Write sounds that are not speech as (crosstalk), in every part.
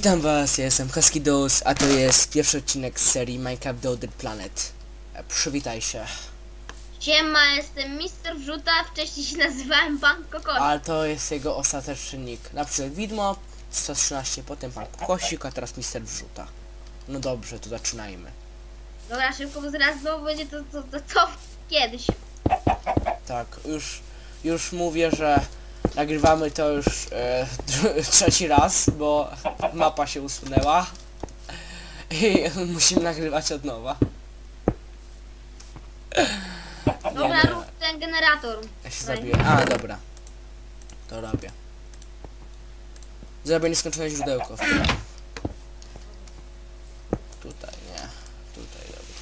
Witam was, ja jestem Husky Dose, a to jest pierwszy odcinek z serii Minecraft The Other Planet. E, Przywitaj się. Siema, jestem Mister Wrzuta, wcześniej się nazywałem Pan Kokos. Ale to jest jego ostateczny nick. Na przykład widmo 113, potem pan Kokosik, a teraz Mister Wrzuta. No dobrze, to zaczynajmy. Dobra, szybko, bo zaraz znowu będzie to, to, to, to kiedyś. Tak, już, już mówię, że nagrywamy to już e, trzeci raz, bo mapa się usunęła. I musimy nagrywać od nowa. Dobra, Nie, rób ten generator. Ja się zabiję. A, dobra. To robię. Zrobię nieskończone źródełko. w tle. Tutaj, nie. Tutaj robię.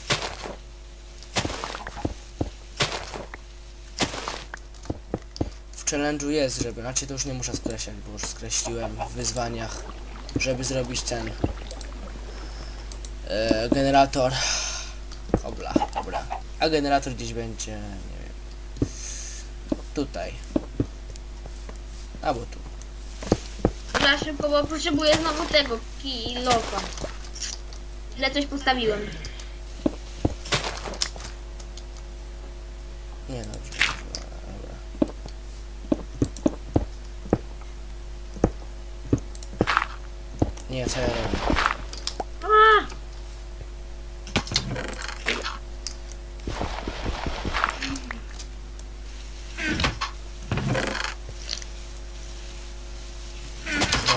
W challenge'u jest, żeby... Znaczy to już nie muszę skreślać, bo już skreśliłem w wyzwaniach, żeby zrobić ten... E, generator... Obla, dobra. A generator gdzieś będzie, nie wiem... Tutaj. Albo tu. Dobra, szybko, bo potrzebuję znowu tego kilofa. Źle coś postawiłem. Nie dobrze. Dobra. Nie, co ja robię? A!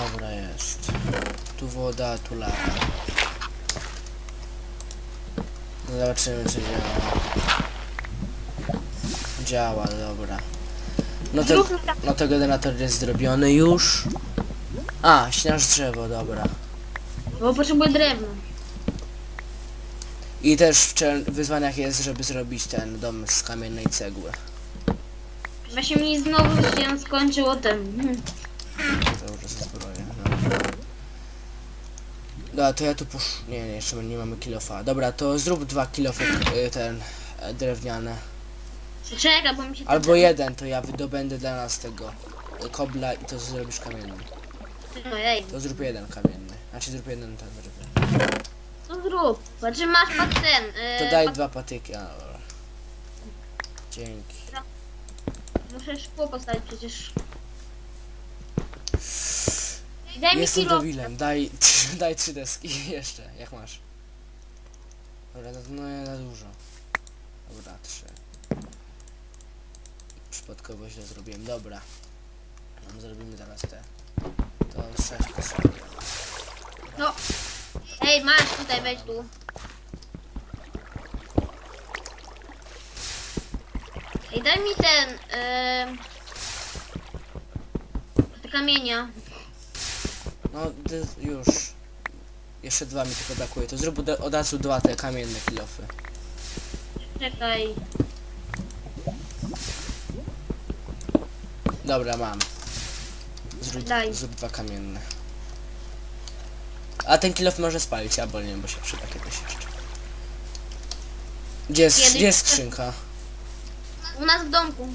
Dobra jest. Tu lawa. No Zobaczymy czy działa. Działa, dobra. No to, tak. no to generator jest zrobiony już. A, śniaż drzewo, dobra. Bo potrzebuję drewna. I też w wyzwaniach jest, żeby zrobić ten dom z kamiennej cegły. Właśnie mi znowu się skończyło ten. Hmm. Założę sobie zbroję. Dobra. Dobra, to ja tu posz... Nie, nie, jeszcze nie mamy kilofa. Dobra, to zrób dwa kilofy y, ten e, drewniane. Czekaj, bo mi się... Albo jeden, to ja wydobędę dla nas tego y, kobla i to zrobisz kamienny. To zrób jeden kamienny. Znaczy zrób jeden ten drewniany. to zrób. Znaczy masz pat ten. e, To daj pat- dwa patyki. A, dobra. Dzięki. Muszę szkło postawić przecież. Daj mi Jestem kilo. debilem, daj, (laughs) daj trzy deski (laughs) jeszcze, jak masz. Dobra, no, no nie za dużo. Dobra, trzy. Przypadkowo źle zrobiłem, dobra. No, zrobimy teraz te. To sześć potrzebuję. No. Ej, masz tutaj, weź tu. Ej, daj mi ten. em, te kamienia. No, już. Jeszcze dwa mi tylko brakuje. To zrób od, razu dwa te kamienne kilofy. Czekaj. Dobra, mam. Zrób, Daj. zrób dwa kamienne. A ten kilof może spalić, albo nie, bo się przyda kiedyś jeszcze. Gdzie jest, Kiedyś- gdzie jest skrzynka? U nas w domku.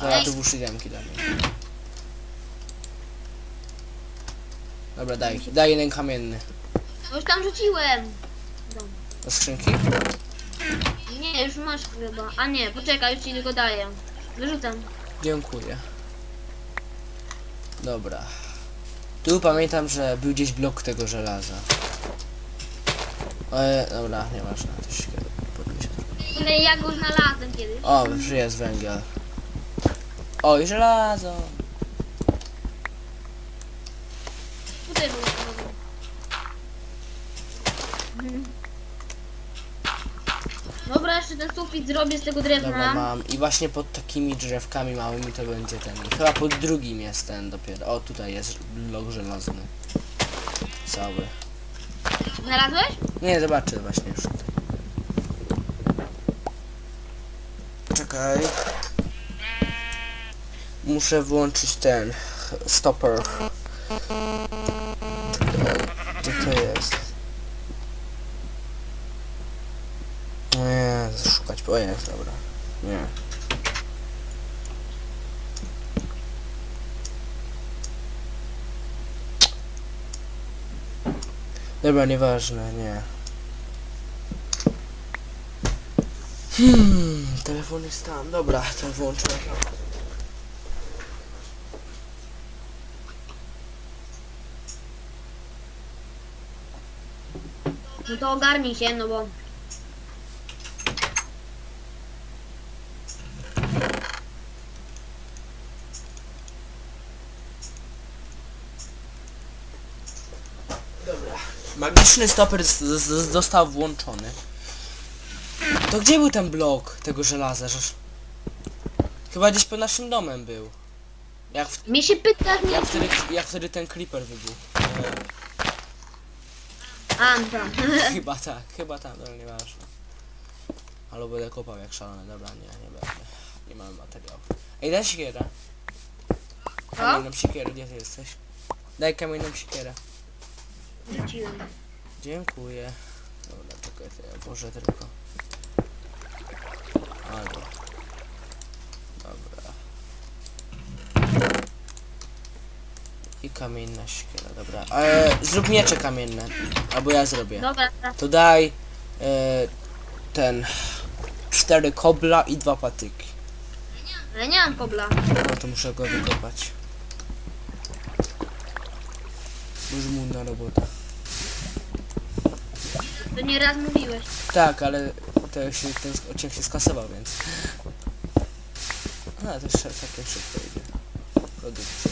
Dobra, tu włóż idemki dla mnie. Dobra, daj, daj jeden kamienny. No już tam rzuciłem. Do skrzynki? Nie, już masz chyba. A nie, poczekaj, już ci tylko daję. Wyrzucam. Dziękuję. Dobra. Tu pamiętam, że był gdzieś blok tego żelaza. E, dobra, nie ważne, to się podniesie. Ale ja go znalazłem kiedyś. O, już jest węgiel. O, i żelazo. Tutaj był znowu. Mhm. Dobra, jeszcze ten sufit zrobię z tego Dobra, drewna. mam. I właśnie pod takimi drzewkami małymi to będzie ten. Chyba pod drugim jest ten dopiero. O, tutaj jest blok żelazny. Cały. Znalazłeś? Nie, zobaczę właśnie już tutaj. Czekaj. Muszę włączyć ten stopper. Gdzie to jest? No nie, szukać, o jest, dobra. Nie. Dobra, nieważne, nie. Hmm, telefon jest tam. Dobra, to włączę. No to ogarnij się, no bo... Dobra. Magiczny stoper został włączony. To gdzie był ten blok tego żelaza? Że... Chyba gdzieś pod naszym domem był. Jak, w, Mi się pytasz, mnie... jak, wtedy, jak wtedy ten creeper wybuchł. A, no (laughs) tak. chyba tak, chyba tam, ale nieważne. Albo będę kopał jak szalony, dobra, nie, nie będę. Nie mamy materiału. Ej, daj siekierę. Kamienną siekierę, gdzie ty jesteś? Daj kamienną siekierę. Wróciłem. Dziękuję. Dobra, czekaj, to ja włożę tylko. Albo. Dobra. I kamienna siekiera, dobra. E, zrób miecze kamienne. Albo ja zrobię. Dobra, dobra. To daj e, ten cztery kobla i dwa patyki. ale nie mam kobla. No to muszę go wykopać. Już mu na robotę. To nie raz mówiłeś. Tak, ale to się, ten odcinek się skasował, więc... A, to jeszcze całkiem szybko idzie. Produkcja.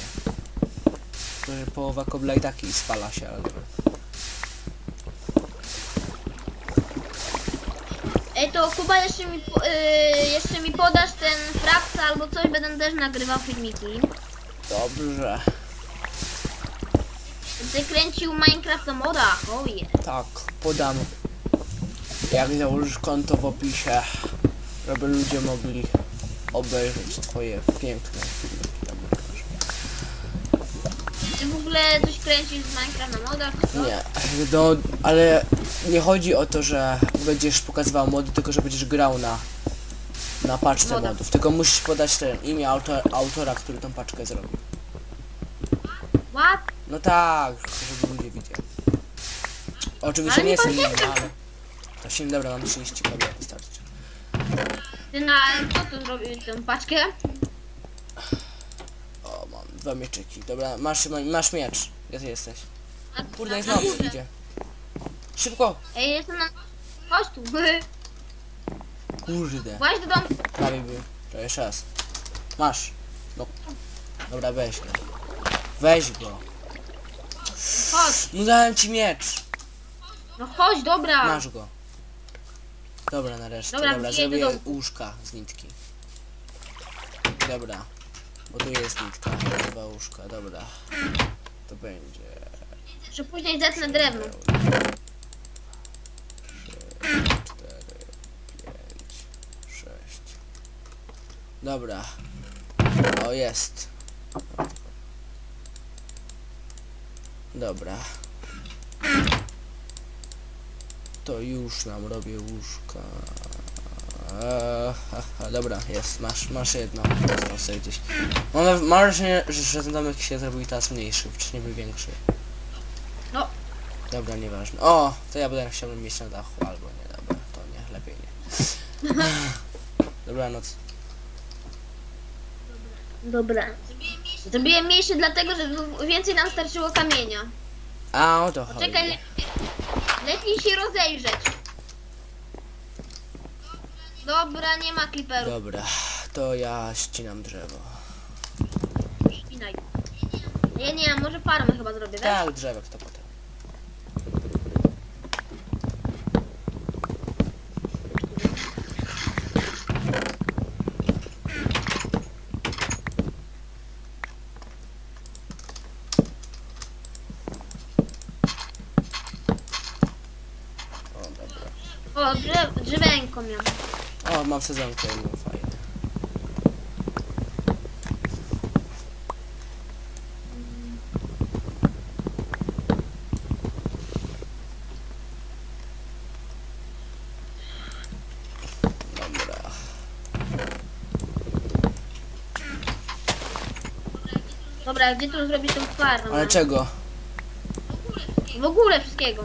To, że połowa kobla i tak i spala się, ale dobra. Ej, to Kuba jeszcze mi, po- yy, jeszcze mi podasz ten frapsa albo coś, będę też nagrywał filmiki. Dobrze. Będę kręcił Minecraft na modach, oh yeah. Tak, podam. Jak założysz konto w opisie, żeby ludzie mogli obejrzeć twoje piękne tam pokażę. Ty w ogóle coś kręcisz z Minecraft na modach? czy co? Nie, no, ale nie chodzi o to, że będziesz pokazywał mody, tylko że będziesz grał na, na paczce Moda. modów. Tylko musisz podać ten imię autor, autora, który tą paczkę zrobił. What? No tak, żeby ludzie widzieli. Oczywiście Ale nie nie jestem pamiętam. inny, ale... To się dobra, mam 30 kg, wystarczy. Ty na co tu zrobił tę paczkę? O, mam dwa mieczyki. Dobra, masz, ma- masz miecz. Gdzie ty jesteś? Kurde, jest na noc, górze. idzie. Szybko! Ej, jestem na... Chodź tu. Kurde. Właśnie do domu. Prawie był. To jeszcze raz. Masz. No. Dobra, weź go. Weź go. Chodź. No dałem ci miecz. No chodź, dobra. Masz go. Dobra, nareszcie. Dobra, Dobra, wbiję do zrobię łóżka z nitki. Dobra. Bo tu jest nitka. Dwa łóżka, dobra. To będzie... Że później zetnę drewno. cztery, pięć, sześć. Dobra. O, jest. Dobra. To już nam robię łóżka. Eee, ha, ha, dobra, jest, masz, masz jedno. Został sobie gdzieś. Mam, mam wrażenie, że, że ten domek się zrobił teraz mniejszy, wcześniej był większy. No. Dobra, nieważne. O, to ja będę chciał mieć na dachu, albo nie, dobra, to nie, lepiej nie. (laughs) Dobranoc. Dobra. Zrobiłem mniejszy dlatego, że więcej nam starczyło kamienia. A, o to chodzi. Czekaj, le lepiej się rozejrzeć. Dobra, nie ma kliperów. Dobra, to ja ścinam drzewo. Nie, nie, może farmę chyba zrobię, wiesz? Tak, drzewek to potem. O, dobra. O, drzew O, mam sezonkę, no fajnie. Dobra. Dobra, gdzie tu zrobić tą farmę? Ale czego? W ogóle wszystkiego.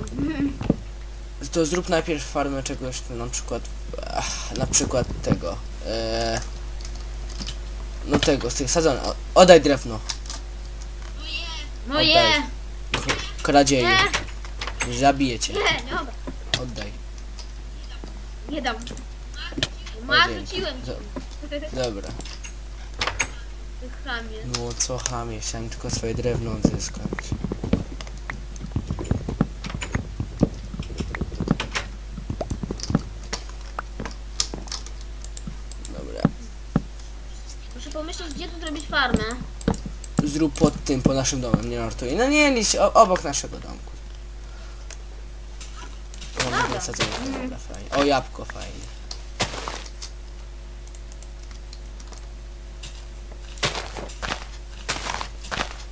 To zrób najpierw farmę czegoś, na przykład, na przykład tego, e, no tego, z tych sadzonych, O- oddaj drewno, No Oddaj. kradzieju, nie, zabiję cię, nie, dobra. oddaj, Nie dam. Ma, rzuciłem ci. (laughs) dobra, Ty chamie. no co chamie, chciałem tylko swoje drewno odzyskać. Dobra, Muszę pomyśleć, gdzie tu zrobić farmę. zrób pod tym, po naszym domem, nie żartuję. No nie, liść, o, obok naszego domku. O, Dobra. dobra. sadzonka, dobra, fajnie. O, jabłko, fajnie.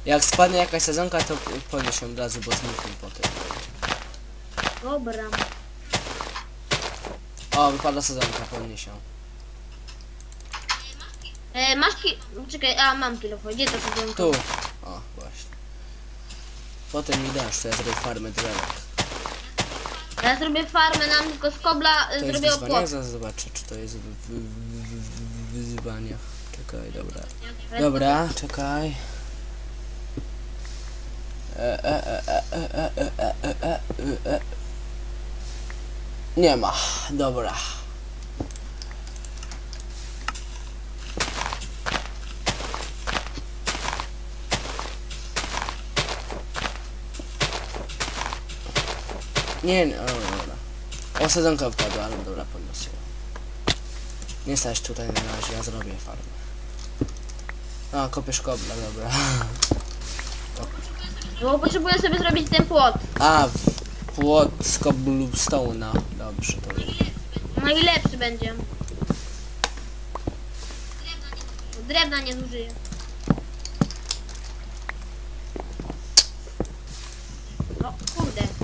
Jak spadnie jakaś sadzonka, to podnieś ją od razu, bo zniknie potem. Dobra. O, wypadła sadzonka, podnieś ją. E, masz ki... Czekaj, a mam kilofon. Gdzie to sadzonka? Tu. O, właśnie. Potem mi dasz, to ja zrobię farmę drzewek. Ja zrobię farmę nam tylko z kobla, e, To jest zrobię wyzwanie? opłot. Zaraz zobaczę, czy to jest w, w, w. Czekaj, dobra. Dobra, czekaj. E, e, e, e, e, e, e, e, e, e, e. Nie ma, dobra. Nie, nie, o, dobra. O, sadzonka wpadła, ale dobra, podniosę ją. Nie stać tutaj na razie, ja zrobię farmę. A, kopiesz kobla, dobra. Bo potrzebuję sobie zrobić ten płot. A, płot z cobblestone'a. Dobrze, to Najlepszy będzie. Drewna nie zużyję. O kurde.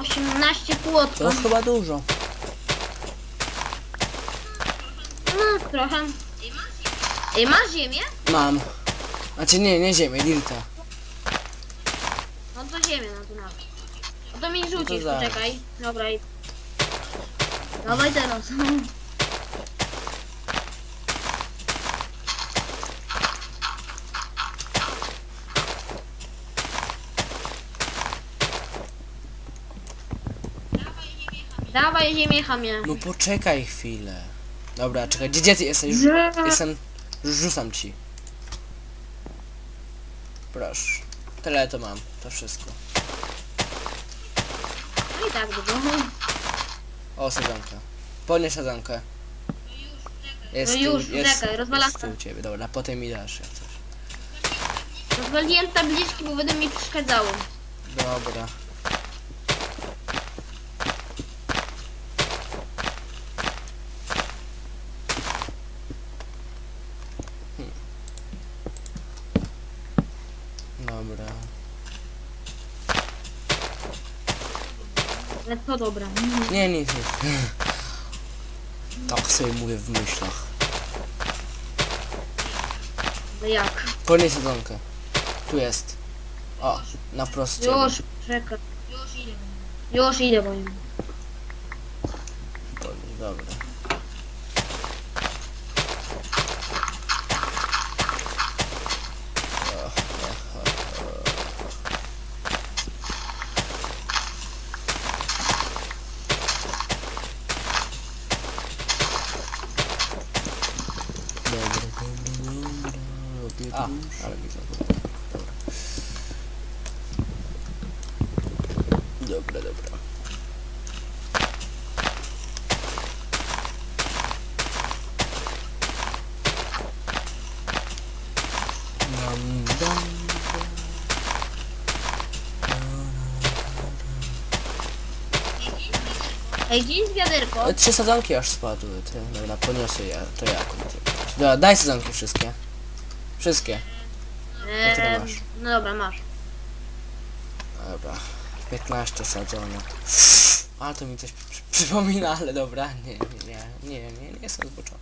18 To płotków. chyba dużo. No, trochę. Ej, masz ziemię? Mam. Znaczy nie, nie ziemię, dirta. No to ziemię na to nawet. No to mi no rzucisz, zaraz. poczekaj. Dobra, i... Dawaj teraz. (laughs) Dawaj ziemię, chamie. No poczekaj chwilę. Dobra, czekaj, gdzie, gdzie ty jesteś? Jestem... Rzucam ci. Proszę. Tyle to mam, to wszystko. No i tak dużo. O, sadzonka. Podnieś sadzonkę. Jest No tu- już, jest, czekaj, rozwalam. jest tu u ciebie, dobra, potem mi dasz jak coś. Rozwaliłem tabliczki, bo będą mi przeszkadzały. Dobra. Hmm. Dobra. To dobra. Nie, nic, nic. Tak sobie mówię w myślach. No jak? Podnieś sadzonkę. Tu jest. O, na wprost. Już, czekaj. Już idę po nim. Podnieś, dobra. Dobra, dobra, dobra. Robię A, dusz. ale mi zabrał. Dobra. Dobra, dobra. Dam, dam, dam. Ej, gdzie jest wiaderko? Trzy sadzonki aż spadły, ty. Dobra, poniosę je, to ja kontynuuję. Dobra, daj sadzonki wszystkie. Wszystkie. Eee, masz. no dobra, masz. Dobra, 15 sadzonek. A to mi coś przy, przypomina, ale dobra, nie, nie, nie, nie, nie, nie jestem zboczony.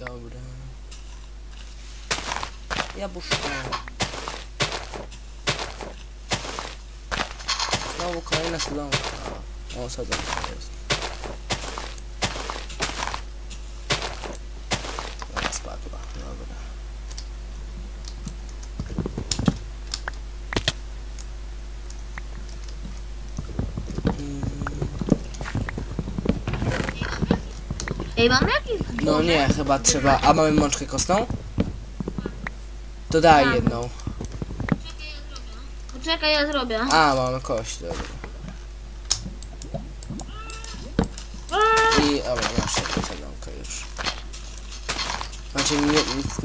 Dobra. Jabłuszko. Znowu kolejna sadzonka. O, sadzonka jest. Dobra, spadła. Dobra. Ej, mam jakieś No nie, chyba trzeba. A mamy mączkę kostną? To daj Tak. jedną. Poczekaj, ja zrobię. A, mamy kość, dobra. I dobra, masz jedną sadzonkę już. Znaczy nie,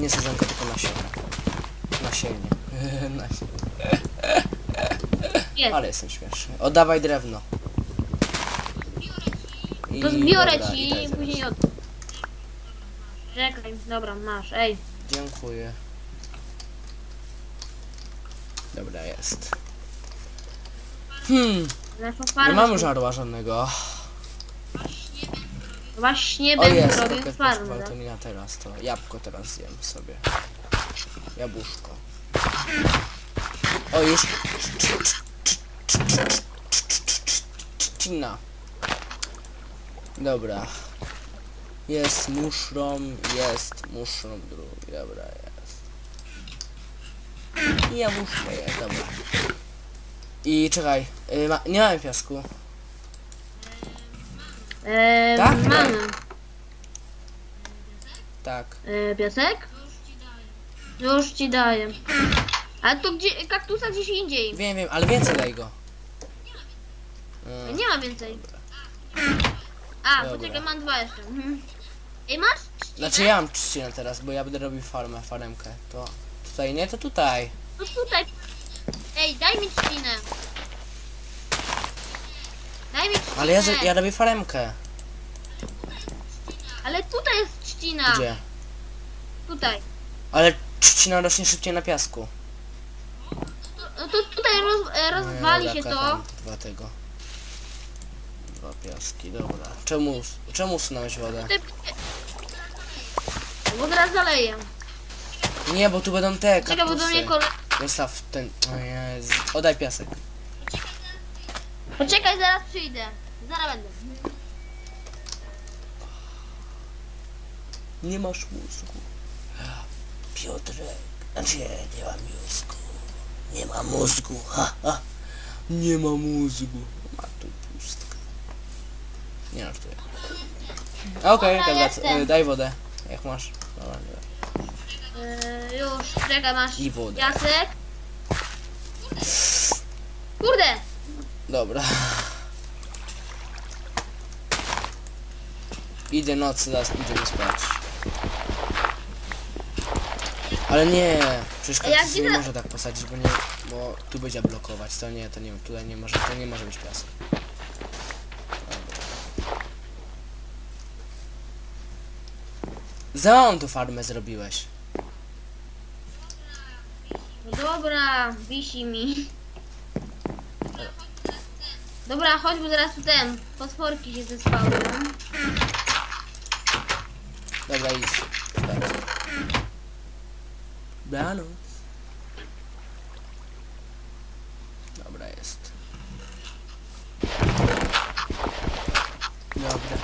nie sadzonkę, tylko nasiona. (laughs) Nasienie. Jest. Ale jestem śmieszny. Oddawaj drewno. I To zbiorę dobra, ci i daj i zaraz. później od... Czekaj, dobra, masz, ej. Dziękuję. Dobra, jest. Hmm, nie mamy żarła żadnego. Właśnie O będę jest, robił farmę. to nie ja teraz, to jabłko teraz zjem sobie. Jabłuszko. O już. Trzcina. Dobra. Jest muszrom, jest muszrom drugi, dobra jest. I jabłuszko jest, dobra. I czekaj, y, ma, nie mamy piasku. Eee, Tak? mamy. Tak. Eee, piasek? Już ci daję. Ale to gdzie, kaktusa gdzieś indziej. Wiem, wiem, ale więcej daj go. Mm. Nie ma więcej. A, Dobra. poczekaj, mam dwa jeszcze. Mhm. Ej, masz? Znaczy ja mam trzcinę teraz, bo ja będę robił farmę, faremkę. To tutaj nie, to tutaj. No tutaj. Ej, daj mi trzcinę. Daj mi trzcinę. Ale ja, z- ja robię faremkę. Ale tutaj jest trzcina. Gdzie? Tutaj. Ale trzcina rośnie szybciej na piasku. No to tutaj roz, e, rozwali się to. Dwa tego. Dwa piaski, dobra. Czemu, czemu usunąłeś wodę? Tutaj... Bo teraz zaleję. Nie, bo tu będą te Czekaj, bo do kaktusy. mnie kole... Zostaw ten... O Jezu. Oddaj piasek. Poczekaj, zaraz przyjdę. Zaraz będę. Nie masz mózgu. Piotrek. Znaczy, nie ma mózgu. Nie ma mózgu. Ha, ha. Nie ma mózgu. Ma tu pustkę. Nie masz tu. Okej, Dobra, dobra, jestem. y, daj wodę. Jak masz? Dobra, dobra. Yy, już, czekaj, masz I wodę. piasek. Kurde! Dobra. Idę noc, zaraz pójdziemy spać. Ale nie, przecież A jak kaktusy nie widzę- może tak posadzić, bo nie, bo tu będzie blokować. To nie, to nie, tutaj nie może, to nie może być piasek. Za małą tu farmę zrobiłeś. No dobra, wisi mi. Dobra, chodź, bo zaraz tu ten, potworki się zespały. Dobra, idź. Dobranoc. Dobra, jest. Dobra.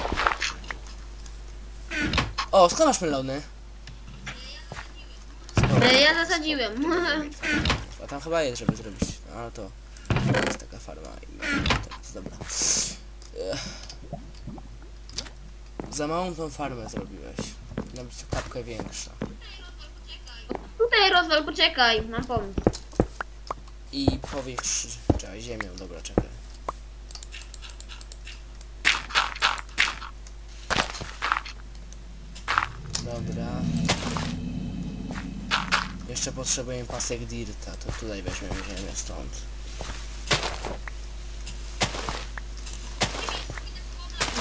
O, skąd masz melony? E, ja zasadziłem. A tam chyba jest, żeby zrobić. No, ale to to jest taka farma i mamy teraz, dobra. Ech. Za małą tą farmę zrobiłeś. Powinna być kapkę większa. Tutaj rozwal, poczekaj, mam pomysł. I powiększ... Czekaj, ziemią, dobra, czekaj. Dobra. Jeszcze potrzebujemy pasek dirta, to tutaj weźmiemy ziemię stąd.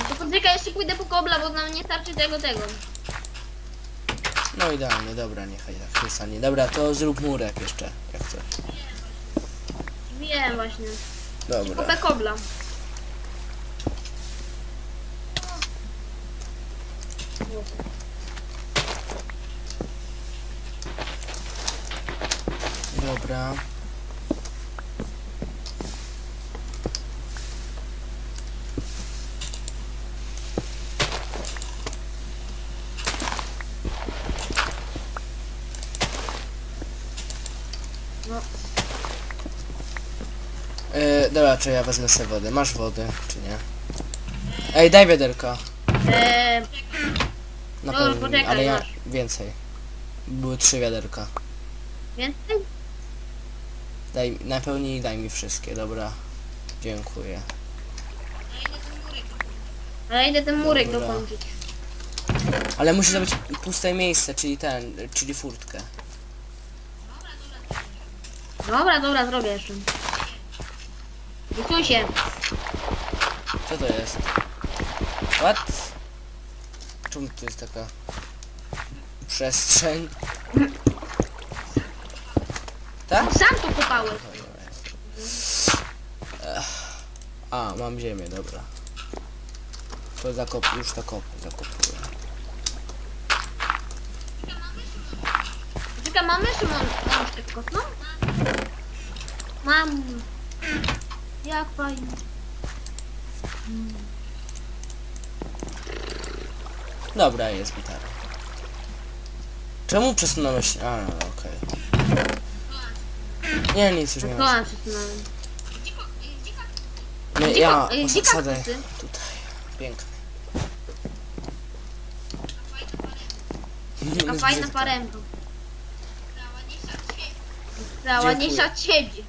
To poczekaj, jeszcze pójdę po kobla, bo nam nie starczy tego, tego. No idealnie, dobra, niechaj tak się stanie. Dobra, to zrób murek jeszcze, jak chcesz. Wiem właśnie. Dobra. Kopę kobla. Dobra. No. E, dobra, czy ja wezmę sobie wodę. Masz wodę, czy nie? Ej, daj wiaderko. Eee, Na pewno, poczekaj, ale ja masz. więcej. Były trzy wiaderka. więcej? Daj, napełnij daj mi wszystkie, dobra. Dziękuję. Ale idę ten murek Dobra. dokończyć. Ale musi to być puste miejsce, czyli ten, czyli furtkę. Dobra, dobra, zrobię jeszcze. Wysuń się. Co to jest? What? Czemu to jest taka przestrzeń? Tak? Sam tu kopałeś. A, mam ziemię, dobra. To zakop, już to kop, zakopuję. Czekaj, mamy czy mam, mam już tak kosną? Mam. Jak fajnie. Dobra, jest gitara. Czemu przesunąłeś? A, no, okej. Nie, nic już nie ma. Kołam przesunąłem. Nie, Gdzie ja ko- gdzie posadzę kaktusy? tutaj. Piękny. Taka fajna faremka. Ta ładniejsza od ciebie.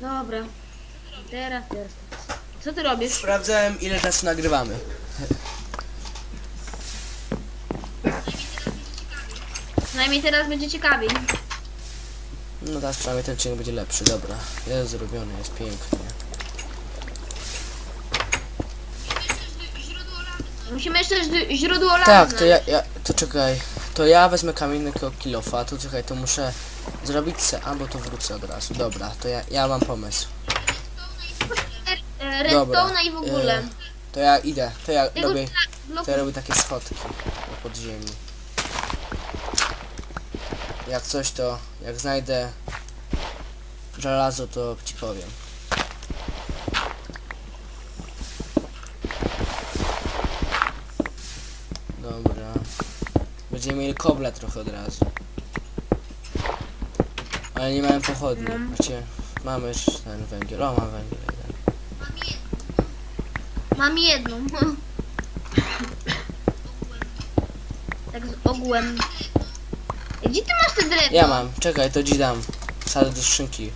Dobra. Teraz, teraz. Co ty robisz? Sprawdzałem ile czasu nagrywamy. Przynajmniej teraz będzie ciekawiej. No teraz przynajmniej ten odcinek będzie lepszy, dobra. Jest zrobiony, jest pięknie. Musimy jeszcze ź- źródło lawy Tak, to ja, ja, to czekaj. To ja wezmę kamiennego kilofa, to czekaj, to muszę zrobić se, albo to wrócę od razu. Dobra, to ja, ja mam pomysł. E, Dobra. Redstone'a i w ogóle. e, To ja idę, to ja Tego robię, bloku to ja robię takie schodki na podziemi. Jak coś to, jak znajdę żelazo, to ci powiem. Dobra. Będziemy mieli kobla trochę od razu. Ale nie mamy pochodni. No. Znaczy, mamy już ten węgiel. O, mam węgiel jeden. Mam jedną. (laughs) tak z ogółem. Gdzie ty masz te drewno? Ja mam, czekaj, to ci dam. Wsadzę do skrzynki.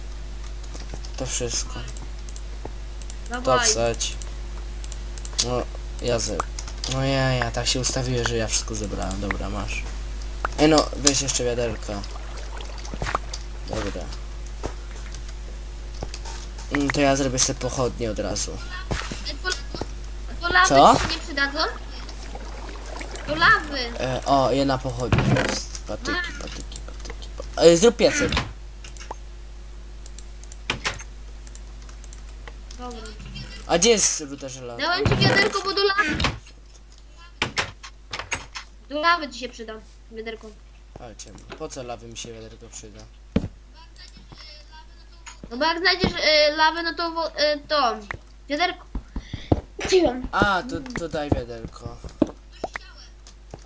To wszystko. To Dawaj. No, ja ze... No ja, ja tak się ustawiłem, że ja wszystko zebrałem. Dobra, masz. Ej no, weź jeszcze wiaderka. Dobra. Mm, To ja zrobię sobie pochodnie od razu. Ej, to lawy Co? ci się nie przydadzą? To lawy. E, o, jedna pochodnia jest. Patyki, patyki, patyki. Pa... E, zrób piecyk. Dobra. A gdzie jest ruda żelaza? Dałem ci wiaderko, bo do lawy. Do lawy ci się przyda. Wiaderko. Chodźcie, po co lawy mi się wiaderko przyda? No bo jak znajdziesz e, lawę, no to wo- e, to. Wiaderko. A, to, to daj wiaderko.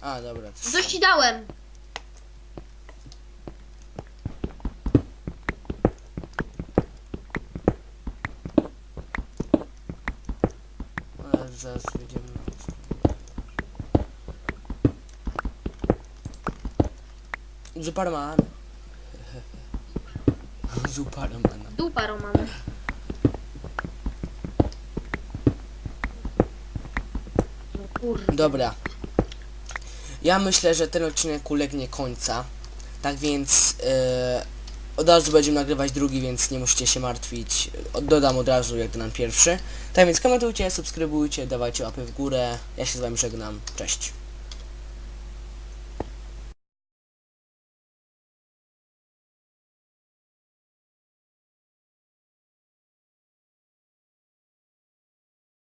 A, dobra. to- Coś ci dałem. Ale zaraz wyjdziemy. (laughs) Zuparman. Zuparman. Dupa Romana. No kurde. Dobra. Ja myślę, że ten odcinek ulegnie końca. Tak więc e, od razu będziemy nagrywać drugi, więc nie musicie się martwić. Dodam od razu jak dodam pierwszy. Tak więc komentujcie, subskrybujcie, dawajcie łapy w górę. Ja się z wami żegnam. Cześć.